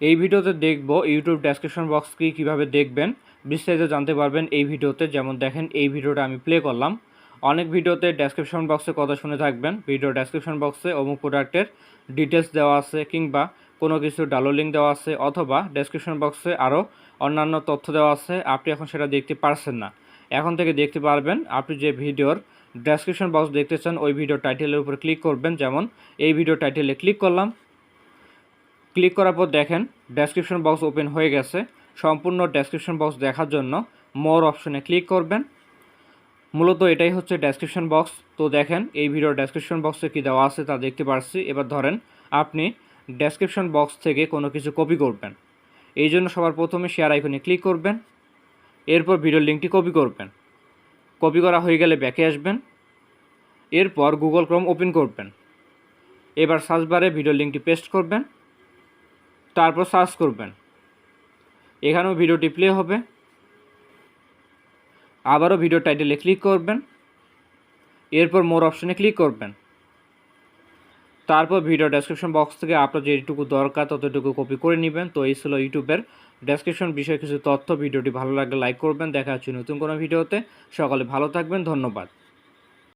এই ভিডিওতে দেখব ইউটিউব ডেসক্রিপশন বক্স কি কীভাবে দেখবেন। বিস্তারিত জানতে পারবেন এই ভিডিওতে। যেমন দেখেন, এই ভিডিওটা আমি প্লে করলাম। অনেক ভিডিওতে ডেসক্রিপশন বক্সে কথা শুনে থাকবেন। ভিডিও ডেসক্রিপশন বক্সে অমুক প্রোডাক্টের ডিটেলস দেওয়া আছে কিংবা কোনো কিছু ডালো লিঙ্ক দেওয়া আছে অথবা ডেসক্রিপশন বক্সে আরও অন্যান্য তথ্য দেওয়া আছে। আপনি এখন সেটা দেখতে পারছেন না। এখন থেকে দেখতে পারবেন, আপনি যে ভিডিওর ডেসক্রিপশন বক্স দেখতে চান, ওই ভিডিও টাইটেলের উপর ক্লিক করবেন। যেমন, এই ভিডিও টাইটেলে ক্লিক করলাম। ক্লিক করার পর দেখেন ডেসক্রিপশন বক্স ওপেন হয়ে গেছে। সম্পূর্ণ ডেসক্রিপশন বক্স দেখার জন্য মোর অপশনে ক্লিক করবেন। মূলত এটাই হচ্ছে ডেসক্রিপশন বক্স তো দেখেন, এই ভিডিওর ডেসক্রিপশন বক্সে কী দেওয়া আছে তা দেখতে পারছি। এবার ধরেন, আপনি ডেসক্রিপশন বক্স থেকে কোনো কিছু কপি করবেন। এই জন্য সবার প্রথমে শেয়ার আইকনে ক্লিক করবেন। এরপর ভিডিওর লিঙ্কটি কপি করবেন। কপি করা হয়ে গেলে ব্যাকে আসবেন। এরপর গুগল ক্রোম ওপেন করবেন। এবার সার্চ বারে ভিডিওর লিঙ্কটি পেস্ট করবেন। তারপর সার্চ করবেন। এখানেও ভিডিওটি প্লে হবে। আবারও ভিডিও টাইটেলে ক্লিক করবেন। এরপর মোর অপশনে ক্লিক করবেন। তারপর ভিডিও ডেসক্রিপশন বক্স থেকে আপনার যেটুকু দরকার ততটুকু কপি করে নেবেন। তো এই ছিল ইউটিউবের ডেসক্রিপশন বিষয়ে কিছু তথ্য। ভিডিওটি ভালো লাগলে লাইক করবেন। দেখা হচ্ছে নতুন কোনো ভিডিওতে। সকালে ভালো থাকবেন। ধন্যবাদ।